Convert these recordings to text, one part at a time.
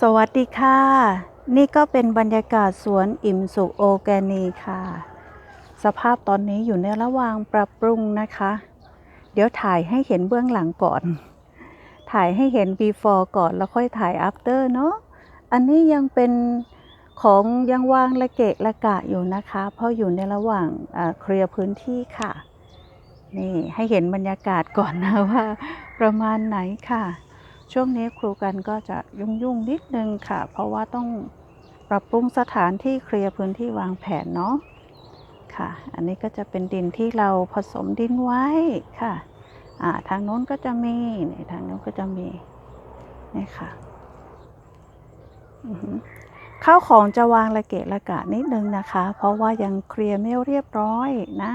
สวัสดีค่ะ นี่ก็เป็นบรรยากาศสวนอิ่มสุขโอแกนีค่ะ สภาพตอนนี้อยู่ในระหว่างปรับปรุงนะคะ เดี๋ยวถ่ายให้เห็นเบื้องหลังก่อน ถ่ายให้เห็น before ก่อนแล้วค่อยถ่าย after เนาะอันนี้ยังเป็นของยังวางระเกะระกะอยู่นะคะ เพราะอยู่ในระหว่างเคลียร์พื้นที่ค่ะ นี่ให้เห็นบรรยากาศก่อนนะว่า ประมาณไหนค่ะ ช่วงนี้ครูกันก็จะยุ่งๆนิดนึงค่ะ เพราะว่าต้องปรับปรุงสถานที่เคลียร์พื้นที่วางแผนเนาะค่ะ อันนี้ก็จะเป็นดินที่เราผสมดินไว้ค่ะอ่าทางโน้นก็จะมีนี่ทางโน้นก็จะมีนี่ค่ะข้าวของจะวางระเกะระกะนิดนึงนะคะ เพราะว่ายังเคลียร์ไม่เรียบร้อยนะ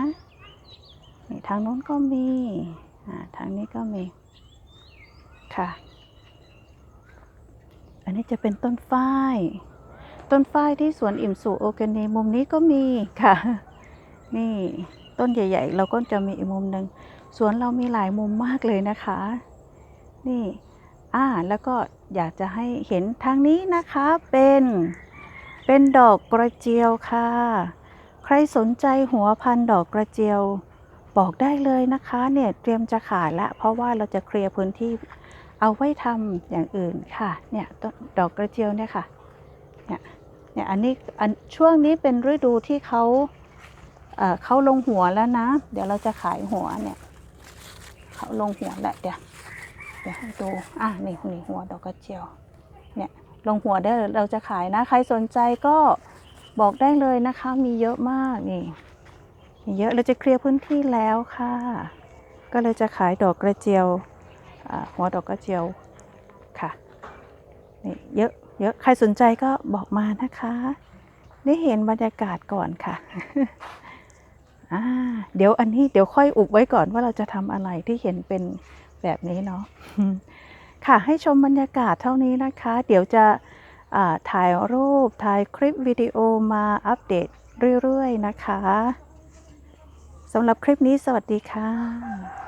นี่ทางโน้นก็มีอ่าทางนี้ก็มีค่ะ อันนี้จะเป็นต้นฝ้าย ต้นฝ้ายที่สวนอิ่มสุโอร์แกนีมุมนี้ก็มีค่ะ นี่ต้นใหญ่ ๆ เราก็จะมีอีกมุมหนึ่งสวนเรามีหลายมุมมากเลยนะคะ นี่อ่าแล้วก็อยากจะให้เห็นทางนี้นะคะเป็นเป็นดอกกระเจียวค่ะ ใครสนใจหัวพันดอกกระเจียวบอกได้เลยนะคะ เนี่ยเตรียมจะขายละเพราะว่าเราจะเคลียร์พื้นที่ เอาไว้ทำอย่างอื่นค่ะ เนี่ยต้นดอกกระเจียวเนี่ยค่ะ เนี่ย เนี่ยอันนี้อันช่วงนี้เป็นฤดูที่เขาเอ่อเขาลงหัวแล้วนะ เดี๋ยวเราจะขายหัวเนี่ยเขาลงหัวแล้วเดี๋ยวเดี๋ยวให้ดูอะนี่นี่หัวดอกกระเจียว เนี่ยลงหัวได้เราจะขายนะ ใครสนใจก็บอกได้เลยนะคะ มีเยอะมากนี่มีเยอะเราจะเคลียร์พื้นที่แล้วค่ะ ก็เลยจะขายดอกกระเจียว หัวดอกกระเจียวค่ะนี่เยอะเยอะใครสนใจก็บอกมานะคะ ได้เห็นบรรยากาศก่อนค่ะเดี๋ยวอันนี้เดี๋ยวค่อยอุบไว้ก่อนว่าเราจะทำอะไรที่เห็นเป็นแบบนี้เนาะค่ะให้ชมบรรยากาศเท่านี้นะคะ เดี๋ยวจะถ่ายรูปถ่ายคลิปวิดีโอมาอัปเดตเรื่อย ๆ นะคะสำหรับคลิปนี้สวัสดีค่ะ